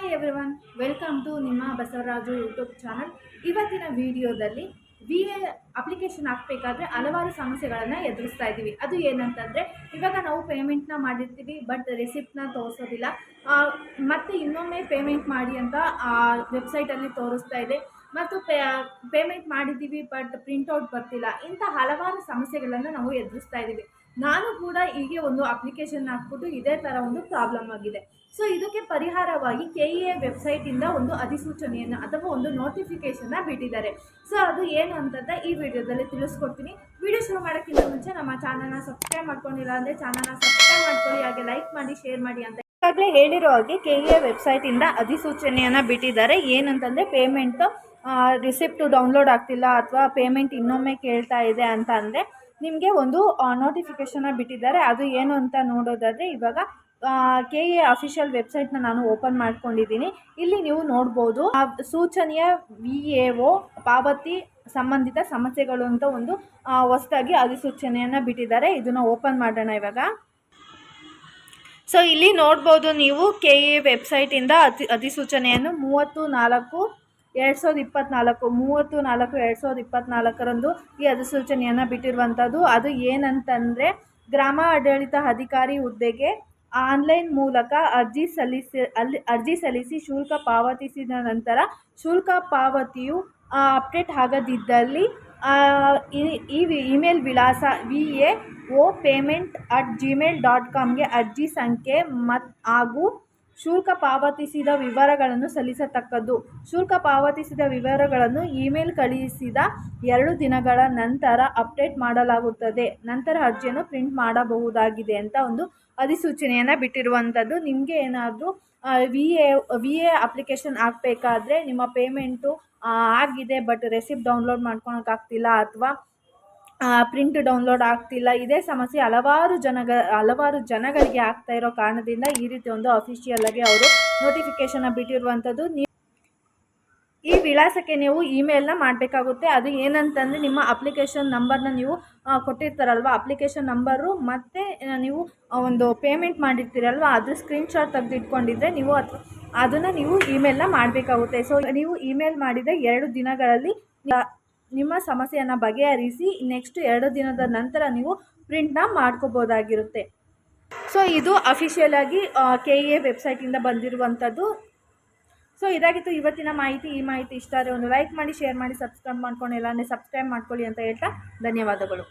Hi everyone welcome to ನಿಮ್ಮ Basavaraju YouTube channel ಇವತ್ತಿನ ವಿಡಿಯೋದಲ್ಲಿ ವಿ ಎ ಅಪ್ಲಿಕೇಶನ್ ಹಾಕಬೇಕಾದ್ರೆ ಹಲವಾರು ಸಮಸ್ಯೆಗಳನ್ನು ಎದುರಿಸ್ತಾ ಇದ್ದೀವಿ. ಅದು ಏನಂತಂದರೆ, ಇವಾಗ ನಾವು ಪೇಮೆಂಟ್ನ ಮಾಡಿರ್ತೀವಿ ಬಟ್ ರೆಸಿಪ್ಟನ್ನ ತೋರಿಸೋದಿಲ್ಲ. ಮತ್ತು ಇನ್ನೊಮ್ಮೆ ಪೇಮೆಂಟ್ ಮಾಡಿ ಅಂತ ವೆಬ್ಸೈಟಲ್ಲಿ ತೋರಿಸ್ತಾ ಇದೆ. ಮತ್ತು ಪೇ ಪೇಮೆಂಟ್ ಮಾಡಿದ್ದೀವಿ ಬಟ್ ಪ್ರಿಂಟೌಟ್ ಬರ್ತಿಲ್ಲ. ಇಂಥ ಹಲವಾರು ಸಮಸ್ಯೆಗಳನ್ನು ನಾವು ಎದುರಿಸ್ತಾ ಇದ್ದೀವಿ. ನಾನು ಕೂಡ ಹೀಗೆ ಒಂದು ಅಪ್ಲಿಕೇಶನ್ ಹಾಕ್ಬಿಟ್ಟು ಇದೇ ಥರ ಒಂದು ಪ್ರಾಬ್ಲಮ್ ಆಗಿದೆ. ಸೊ ಇದಕ್ಕೆ ಪರಿಹಾರವಾಗಿ ಕೆ ಇ ಎ ವೆಬ್ಸೈಟಿಂದ ಒಂದು ಅಧಿಸೂಚನೆಯನ್ನು ಅಥವಾ ಒಂದು ನೋಟಿಫಿಕೇಶನ್ನ ಬಿಟ್ಟಿದ್ದಾರೆ. ಸೊ ಅದು ಏನು ಅಂತಂತ ಈ ವಿಡಿಯೋದಲ್ಲಿ ತಿಳಿಸ್ಕೊಡ್ತೀನಿ. ವಿಡಿಯೋ ಶುರು ಮಾಡೋಕ್ಕಿಂತ ಮುಂಚೆ ನಮ್ಮ ಚಾನಲ್ನ ಸಬ್ಸ್ಕ್ರೈಬ್ ಮಾಡ್ಕೊಂಡಿಲ್ಲ ಅಂದರೆ ಚಾನಲ್ನ ಸಬ್ಸ್ಕ್ರೈಬ್ ಮಾಡ್ಕೊಳ್ಳಿ, ಹಾಗೆ ಲೈಕ್ ಮಾಡಿ ಶೇರ್ ಮಾಡಿ ಅಂತ ಈಗಾಗಲೇ ಹೇಳಿರೋ ಹಾಗೆ ಕೆ ಇ ಎ ವೆಬ್ಸೈಟಿಂದ ಅಧಿಸೂಚನೆಯನ್ನು ಬಿಟ್ಟಿದ್ದಾರೆ. ಏನಂತಂದರೆ ಪೇಮೆಂಟು ರಿಸಿಪ್ಟು ಡೌನ್ಲೋಡ್ ಆಗ್ತಿಲ್ಲ ಅಥವಾ ಪೇಮೆಂಟ್ ಇನ್ನೊಮ್ಮೆ ಕೇಳ್ತಾ ಇದೆ ಅಂತ ಅಂದರೆ ನಿಮಗೆ ಒಂದು ನೋಟಿಫಿಕೇಷನ್ನ ಬಿಟ್ಟಿದ್ದಾರೆ. ಅದು ಏನು ಅಂತ ನೋಡೋದಾದರೆ, ಇವಾಗ ಕೆ ಎ ಅಫಿಷಿಯಲ್ ವೆಬ್ಸೈಟ್ನ ನಾನು ಓಪನ್ ಮಾಡ್ಕೊಂಡಿದ್ದೀನಿ. ಇಲ್ಲಿ ನೀವು ನೋಡ್ಬೋದು ಸೂಚನೆಯ ವಿ ಎ ಒ, ಪಾವತಿ ಸಂಬಂಧಿತ ಸಮಸ್ಯೆಗಳು ಅಂತ ಒಂದು ಹೊಸದಾಗಿ ಅಧಿಸೂಚನೆಯನ್ನು ಬಿಟ್ಟಿದ್ದಾರೆ. ಇದನ್ನು ಓಪನ್ ಮಾಡೋಣ ಇವಾಗ. ಸೊ ಇಲ್ಲಿ ನೋಡ್ಬೋದು ನೀವು ಕೆ ಎ ವೆಬ್ಸೈಟಿಂದ ಅತಿ, ಅಧಿಸೂಚನೆಯನ್ನು ಮೂವತ್ತು ನಾಲ್ಕು ಎರಡು ಸಾವಿರದ ಇಪ್ಪತ್ನಾಲ್ಕು ಮೂವತ್ತು ನಾಲ್ಕು ಎರಡು ಸಾವಿರದ ಇಪ್ಪತ್ನಾಲ್ಕರಂದು ಈ ಅಧಿಸೂಚನೆಯನ್ನು ಬಿಟ್ಟಿರುವಂಥದ್ದು. ಅದು ಏನಂತಂದರೆ, ಗ್ರಾಮ ಆಡಳಿತ ಅಧಿಕಾರಿ ಹುದ್ದೆಗೆ ಆನ್ಲೈನ್ ಮೂಲಕ ಅರ್ಜಿ ಸಲ್ಲಿಸಿ ಅಲ್ಲಿ ಅರ್ಜಿ ಸಲ್ಲಿಸಿ ಶುಲ್ಕ ಪಾವತಿಸಿದ ನಂತರ ಶುಲ್ಕ ಪಾವತಿಯು ಅಪ್ಡೇಟ್ ಆಗದಿದ್ದಲ್ಲಿ ಈ- ಇಮೇಲ್ ವಿಳಾಸ V A O payment at Gmail dot ಕಾಮ್ಗೆ ಅರ್ಜಿ ಸಂಖ್ಯೆ ಮತ್ ಹಾಗೂ ಶುಲ್ಕ ಪಾವತಿಸಿದ ವಿವರಗಳನ್ನು ಸಲ್ಲಿಸತಕ್ಕದ್ದು. ಶುಲ್ಕ ಪಾವತಿಸಿದ ವಿವರಗಳನ್ನು ಇಮೇಲ್ ಕಳುಹಿಸಿದ ಎರಡು ದಿನಗಳ ನಂತರ ಅಪ್ಡೇಟ್ ಮಾಡಲಾಗುತ್ತದೆ. ನಂತರ ಅರ್ಜಿಯನ್ನು ಪ್ರಿಂಟ್ ಮಾಡಬಹುದಾಗಿದೆ ಅಂತ ಒಂದು ಅಧಿಸೂಚನೆಯನ್ನು ಬಿಟ್ಟಿರುವಂಥದ್ದು ನಿಮಗೆ ಏನಾದರೂ V A V A application ಹಾಕಬೇಕಾದ್ರೆ ನಿಮ್ಮ ಪೇಮೆಂಟು ಆಗಿದೆ ಬಟ್ ರೆಸಿಪ್ಟ್ ಡೌನ್ಲೋಡ್ ಮಾಡ್ಕೊಳಕ್ಕಾಗ್ತಿಲ್ಲ ಅಥವಾ ಪ್ರಿಂಟ್ ಡೌನ್ಲೋಡ್ ಆಗ್ತಿಲ್ಲ. ಇದೇ ಸಮಸ್ಯೆ ಹಲವಾರು ಜನಗ, ಹಲವಾರು ಜನಗಳಿಗೆ ಆಗ್ತಾ ಇರೋ ಕಾರಣದಿಂದ ಈ ರೀತಿ ಒಂದು ಅಫಿಷಿಯಲ್ ಆಗಿ ಅವರು ನೋಟಿಫಿಕೇಶನ್ ಬಿಟ್ಟಿರುವಂಥದ್ದು ನೀವು ಈ ವಿಳಾಸಕ್ಕೆ ನೀವು ಇಮೇಲ್ನ ಮಾಡಬೇಕಾಗುತ್ತೆ. ಅದು ಏನಂತಂದರೆ ನಿಮ್ಮ ಅಪ್ಲಿಕೇಶನ್ ನಂಬರ್ನ ನೀವು ಕೊಟ್ಟಿರ್ತಾರಲ್ವ? ಅಪ್ಲಿಕೇಶನ್ ನಂಬರು ಮತ್ತು ನೀವು ಒಂದು ಪೇಮೆಂಟ್ ಮಾಡಿರ್ತೀರಲ್ವ? ಅದು ಸ್ಕ್ರೀನ್ಶಾಟ್ ತೆಗೆದು ಇಟ್ಕೊಂಡಿದ್ರೆ ನೀವು ಅದು, ಅದನ್ನು ನೀವು ಇಮೇಲ್ನ ಮಾಡಬೇಕಾಗುತ್ತೆ. ಸೊ ನೀವು ಇಮೇಲ್ ಮಾಡಿದ ಎರಡು ದಿನಗಳಲ್ಲಿ ನಿಮ್ಮ ಸಮಸ್ಯೆಯನ್ನು ಬಗೆಹರಿಸಿ ನೆಕ್ಸ್ಟ್ ಎರಡು ದಿನದ ನಂತರ ನೀವು ಪ್ರಿಂಟ್ನ ಮಾಡ್ಕೋಬೋದಾಗಿರುತ್ತೆ. ಸೊ ಇದು ಅಫಿಷಿಯಲ್ ಆಗಿ ಕೆ ಎ ವೆಬ್ಸೈಟಿಂದ ಬಂದಿರುವಂಥದ್ದು ಸೊ ಇದಾಗಿತ್ತು ಇವತ್ತಿನ ಮಾಹಿತಿ. ಈ ಮಾಹಿತಿ ಇಷ್ಟ ಆದರೆ ಒಂದು ಲೈಕ್ ಮಾಡಿ ಶೇರ್ ಮಾಡಿ ಸಬ್ಸ್ಕ್ರೈಬ್ ಮಾಡ್ಕೊಂಡು ಇಲ್ಲಾಂದರೆ ಸಬ್ಸ್ಕ್ರೈಬ್ ಮಾಡ್ಕೊಳ್ಳಿ ಅಂತ ಹೇಳ್ತಾ ಧನ್ಯವಾದಗಳು.